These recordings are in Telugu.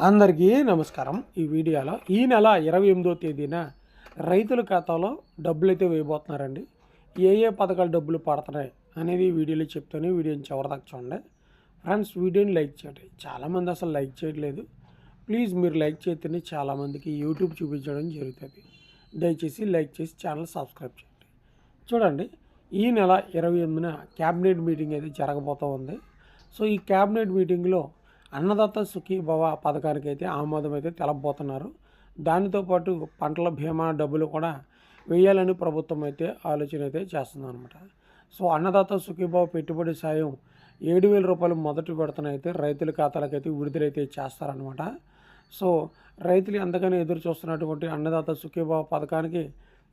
అందరికీ నమస్కారం. ఈ వీడియోలో ఈ నెల ఇరవై ఎనిమిదో తేదీన రైతుల ఖాతాలో డబ్బులు అయితే వేయబోతున్నారండి. ఏ ఏ పథకాలు డబ్బులు పడుతున్నాయి అనేది వీడియోలో చెప్తాను. వీడియోని చివరిదాకా చూడండి. ఫ్రెండ్స్ వీడియోని లైక్ చేయండి. చాలామంది అసలు లైక్ చేయట్లేదు. ప్లీజ్ మీరు లైక్ చేస్తేనే చాలామందికి యూట్యూబ్ చూపించడం జరుగుతుంది. దయచేసి లైక్ చేసి ఛానల్ సబ్స్క్రైబ్ చేయండి. చూడండి ఈ నెల ఇరవై ఎనిమిదిన క్యాబినెట్ మీటింగ్ అయితే జరగబోతూ ఉంది సో ఈ క్యాబినెట్ మీటింగ్లో అన్నదాత సుఖీభవ పథకానికి అయితే ఆమోదం అయితే తెలపబోతున్నారు దానితో పాటు పంటల బీమా డబ్బులు కూడా వేయాలని ప్రభుత్వం అయితే ఆలోచన అయితే చేస్తుంది అనమాట సో అన్నదాత సుఖీభవ పెట్టుబడి సాయం ఏడు వేల రూపాయలు మొదటి విడతనైతే అయితే రైతుల ఖాతాలకైతే విడుదలైతే చేస్తారనమాట సో రైతులు ఎంతగానో ఎదురు చూస్తున్నటువంటి అన్నదాత సుఖీభావ పథకానికి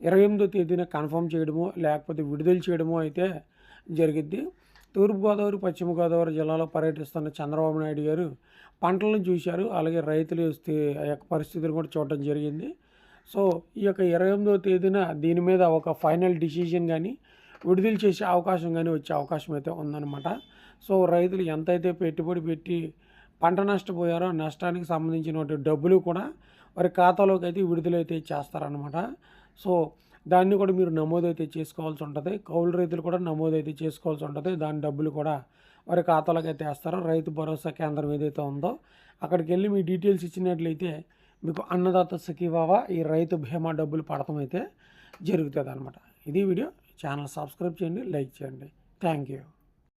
ఇరవై ఎనిమిదో తేదీన కన్ఫర్మ్ చేయడము లేకపోతే విడుదల చేయడము అయితే జరిగిద్ది. తూర్పుగోదావరి పశ్చిమ గోదావరి జిల్లాలో పర్యటిస్తున్న చంద్రబాబు నాయుడు గారు పంటలను చూశారు. అలాగే రైతులు ఆ యొక్క పరిస్థితులు కూడా చూడటం జరిగింది. సో ఈ యొక్క ఇరవై ఎనిమిదవ తేదీన దీని మీద ఒక ఫైనల్ డిసిజన్ కానీ విడుదల చేసే అవకాశం కానీ వచ్చే అవకాశం అయితే ఉందన్నమాట. సో రైతులు ఎంతైతే పెట్టుబడి పెట్టి పంట నష్టపోయారో నష్టానికి సంబంధించినటువంటి డబ్బులు కూడా వారి ఖాతాలోకి అయితే విడుదలైతే చేస్తారనమాట సో దాన్ని కూడా మీరు నమోదైతే చేసుకోవాల్సి ఉంటుంది. కౌలు రైతులు కూడా నమోదైతే చేసుకోవాల్సి ఉంటుంది. దాని డబ్బులు కూడా వారి ఖాతాలోకి అయితే వేస్తారు. రైతు భరోసా కేంద్రం ఏదైతే ఉందో అక్కడికి వెళ్ళి మీ డీటెయిల్స్ ఇచ్చినట్లయితే మీకు అన్నదాత సఖీవావా ఈ రైతు బీమా డబ్బులు పడటం అయితే జరుగుతుంది అనమాట ఇది వీడియో. ఛానల్ సబ్స్క్రైబ్ చేయండి లైక్ చేయండి. Thank you.